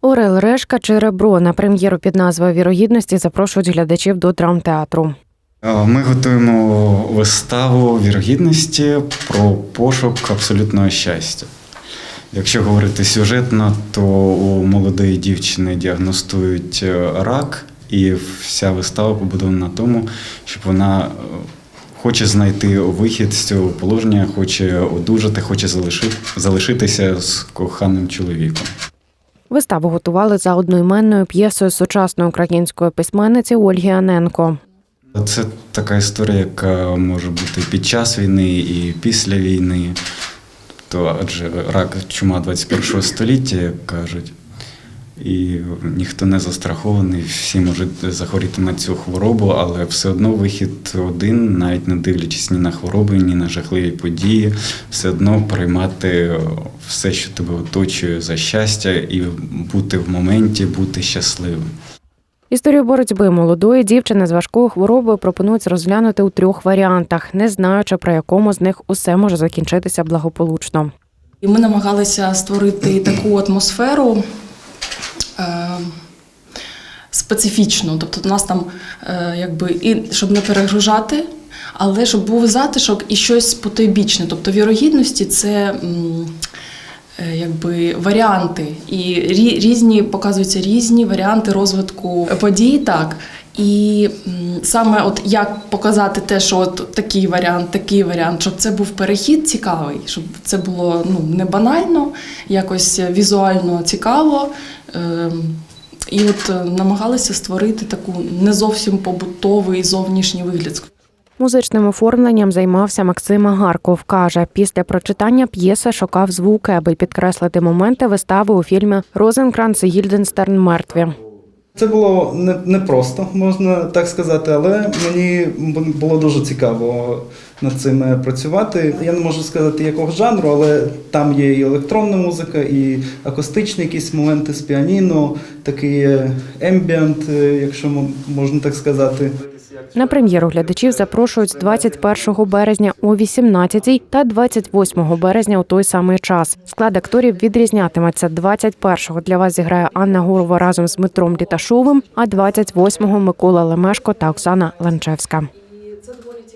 Орел Решка чи Ребро на прем'єру під назвою Вірогідності запрошують глядачів до драмтеатру. Е, Ми готуємо виставу вірогідності про пошук абсолютного щастя. Якщо говорити сюжетно, то у молодої дівчини діагностують е, рак, і вся вистава побудована на тому, щоб вона е, хоче знайти вихід з цього положення, хоче одужати, хоче залишитися з коханим чоловіком. Виставу готували за одноіменною п'єсою сучасної української письменниці Ольги Аненко. Це така історія, яка може бути під час війни і після війни. То адже рак чума 21 століття, як кажуть, і ніхто не застрахований, всі можуть захворіти на цю хворобу, але все одно вихід один, навіть не дивлячись ні на хвороби, ні на жахливі події, все одно приймати все, що тебе оточує за щастя, і бути в моменті, бути щасливим. Історію боротьби молодої дівчини з важкою хворобою пропонують розглянути у трьох варіантах, не знаючи про якому з них усе може закінчитися благополучно. І ми намагалися створити таку атмосферу специфічну. Тобто, у нас там, е, якби, і щоб не перегружати, але щоб був затишок і щось потойбічне. Тобто, вірогідності це. е, Якби варіанти і різні показуються різні варіанти розвитку подій, так і саме от як показати те, що от такий варіант, такий варіант, щоб це був перехід цікавий, щоб це було ну не банально, якось візуально цікаво. Ем, І от е, намагалися створити таку не зовсім побутовий зовнішній вигляд. Музичним оформленням займався Максим Агарков. Каже, після прочитання п'єси шукав звуки, аби підкреслити моменти вистави у фільмі Розенкранц і Гільденстерн мертві. Це було не, не можна так сказати, але мені було дуже цікаво над цим е, працювати. Я не можу сказати якого жанру, але там є і електронна музика, і акустичні якісь моменти з піаніно, такий е, ембіант, е, якщо можна так сказати. На прем'єру глядачів запрошують з 21 березня о 18 та 28 березня у той самий час. Склад акторів відрізнятиметься. 21-го для вас зіграє Анна Гурова разом з Дмитром Літашовим, а 28-го Микола Лемешко та Оксана Ланчевська.